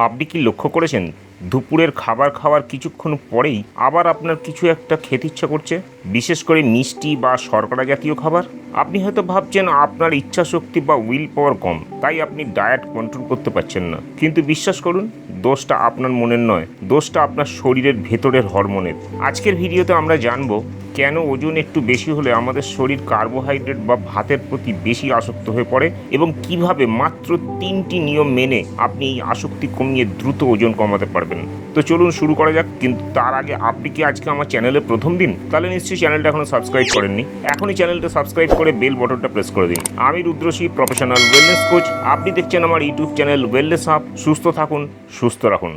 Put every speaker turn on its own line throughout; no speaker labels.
আপনি কি লক্ষ্য করেছেন? দুপুরের খাবার খাওয়ার কিছুক্ষণ পরেই আবার আপনার কিছু একটা খেতে ইচ্ছা করছে? বিশেষ করে মিষ্টি বা শর্করা জাতীয় খাবার? আপনি হয়তো ভাবছেন আপনার ইচ্ছা শক্তি বা উইল পাওয়ার কম, তাই আপনি ডায়েট কন্ট্রোল করতে পারছেন না। কিন্তু বিশ্বাস করুন, দোষটা আপনার মনের নয়, দোষটা আপনার শরীরের ভেতরের হরমোনের। আজকের ভিডিওতে আমরা জানব, কেন ওজন একটু বেশি হলে আমাদের শরীর কার্বোহাইড্রেট বা ভাতের প্রতি বেশি আসক্ত হয়ে পড়ে এবং কীভাবে মাত্র তিনটি নিয়ম মেনে আপনি এই আসক্তি কমিয়ে দ্রুত ওজন কমাতে পারবেন। তো চলুন শুরু করা যাক, কিন্তু তার আগে আপনি কি আজকে আমার চ্যানেলে প্রথম দিন? তাহলে নিশ্চয়ই চ্যানেলটা এখনও সাবস্ক্রাইব করেননি, এখনই চ্যানেলটা সাবস্ক্রাইব করে বেল বটনটা প্রেস করে দিন। আমি রুদ্রশী প্রফেশনাল ওয়েলনেস কোচ আপনি দেখছেন আমার ইউটিউব চ্যানেল ওয়েলনেস হাব সুস্থ থাকুন, সুস্থ রাখুন।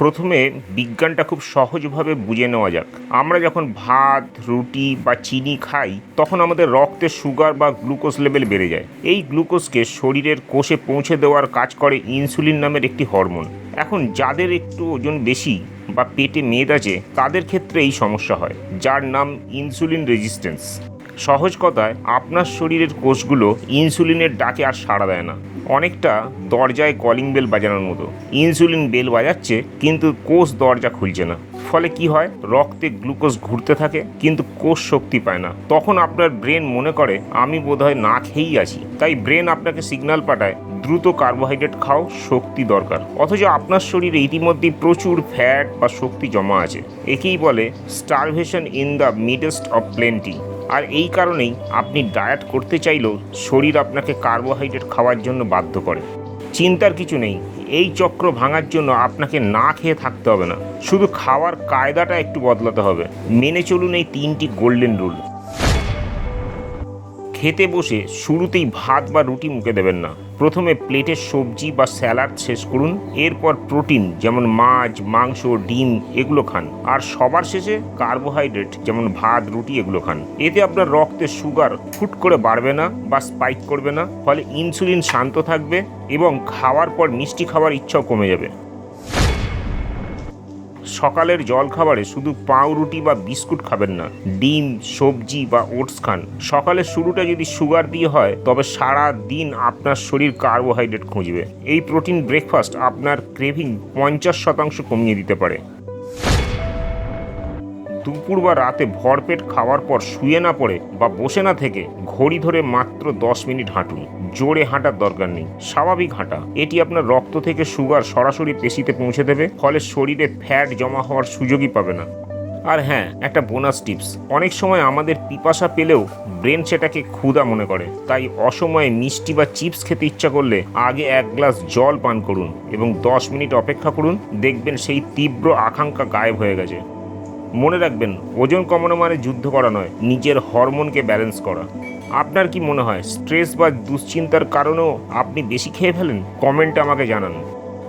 প্রথমে বিজ্ঞানটা খুব সহজভাবে বুঝে নেওয়া যাক। আমরা যখন ভাত, রুটি বা চিনি খাই, তখন আমাদের রক্তে সুগার বা গ্লুকোজ লেভেল বেড়ে যায়। এই গ্লুকোজকে শরীরের কোষে পৌঁছে দেওয়ার কাজ করে ইনসুলিন নামের একটি হরমোন এখন যাদের একটু ওজন বেশি বা পেটে মেদ আছে, তাদের ক্ষেত্রে এই সমস্যা হয়, যার নাম ইনসুলিন রেজিস্ট্যান্স সহজ কথায় আপনার শরীরের কোষগুলো ইনসুলিনের ডাকে আর সাড়া দেয় না। অনেকটা দরজায় কলিং বেল বাজানোর মতো। ইনসুলিন বেল বাজাচ্ছে, কিন্তু কোষ দরজা খুলছে না। ফলে কি হয়? রক্তে গ্লুকোজ ঘুরতে থাকে, কিন্তু কোষ শক্তি পায় না। তখন আপনার ব্রেন মনে করে, আমি বোধহয় না খেয়েই আছি। তাই ব্রেন আপনাকে সিগন্যাল পাঠায়, দ্রুত কার্বোহাইড্রেট খাও, শক্তি দরকার। অথচ আপনার শরীরে ইতিমধ্যেই প্রচুর ফ্যাট বা শক্তি জমা আছে। একেই বলে starvation in the midst of plenty আর এই কারণেই আপনি ডায়েট করতে চাইলেও শরীর আপনাকে কার্বোহাইড্রেট খাওয়ার জন্য বাধ্য করে। চিন্তার কিছু নেই, এই চক্র ভাঙার জন্য আপনাকে না খেয়ে থাকতে হবে না। শুধু খাওয়ার কায়দাটা একটু বদলাতে হবে। মেনে চলুন এই তিনটি গোল্ডেন রুল খেতে বসে শুরুতেই ভাত বা রুটি মুখে দেবেন না। প্রথমে প্লেটের সবজি বা স্যালাড শেষ করুন, এরপর প্রোটিন যেমন মাছ, মাংস, ডিম এগুলো খান। আর সবার শেষে কার্বোহাইড্রেট যেমন ভাত, রুটি এগুলো খান। এতে আপনার রক্তে সুগার ফুট করে বাড়বে না বা স্পাইক করবে না, ফলে ইনসুলিন শান্ত থাকবে এবং খাওয়ার পর মিষ্টি খাওয়ার ইচ্ছাও কমে যাবে। সকালের জলখাবারে শুধু পাউরুটি বা বিস্কুট খাবেন না, ডিম, সবজি বা ওটস খান। সকালের শুরুটা যদি সুগার দিয়ে হয়, তবে সারা দিন আপনার শরীর কার্বোহাইড্রেট খুঁজবে। এই প্রোটিন ব্রেকফাস্ট আপনার ক্রেভিং পঞ্চাশ শতাংশ কমিয়ে দিতে পারে। দুপুর বা রাতে ভরপেট খাওয়ার পর শুয়ে না পড়ে বা বসে না থেকে ঘড়ি ধরে মাত্র দশ মিনিট হাঁটুন। জোরে হাঁটার দরকার নেই। স্বাভাবিক হাঁটা। এটি আপনার রক্ত থেকে সুগার সরাসরি পেশিতে পৌঁছে দেবে, ফলে শরীরে ফ্যাট জমা হওয়ার সুযোগই পাবে না। আর হ্যাঁ একটা বোনাস টিপস। অনেক সময় আমাদের পিপাসা পেলেও ব্রেন সেটাকে ক্ষুধা মনে করে। তাই অসময়ে মিষ্টি বা চিপস খেতে ইচ্ছা করলে আগে এক গ্লাস জল পান করুন এবং দশ মিনিট অপেক্ষা করুন। দেখবেন সেই তীব্র আকাঙ্ক্ষা গায়েব হয়ে গেছে। মনে রাখবেন, ওজন কমানো মানে যুদ্ধ করা নয়, নিজের হরমোনকে ব্যালেন্স করা। আপনার কি মনে হয় স্ট্রেস বা দুশ্চিন্তার কারণেও আপনি বেশি খেয়ে ফেলেন? কমেন্টে আমাকে জানান।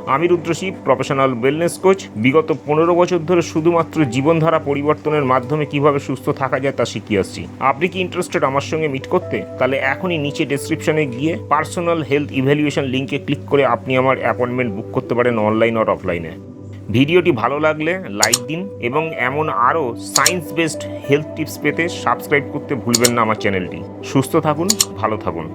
আমি রুদ্রশী প্রফেশনাল ওয়েলনেস কোচ বিগত পনেরো বছর ধরে শুধুমাত্র জীবনধারা পরিবর্তনের মাধ্যমে কীভাবে সুস্থ থাকা যায় তা শিখিয়ে আসছি। আপনি কি ইন্টারেস্টেড আমার সঙ্গে মিট করতে? তাহলে এখনই নিচে ডেসক্রিপশনে গিয়ে পার্সোনাল হেলথ ইভ্যালুয়েশন লিঙ্কে ক্লিক করে আপনি আমার অ্যাপয়েন্টমেন্ট বুক করতে পারেন অনলাইন আর অফলাইনে ভিডিওটি ভালো লাগলে লাইক দিন এবং এমন আরও সায়েন্স বেসড হেলথ টিপস পেতে সাবস্ক্রাইব করতে ভুলবেন না আমার চ্যানেলটি। সুস্থ থাকুন, ভালো থাকুন।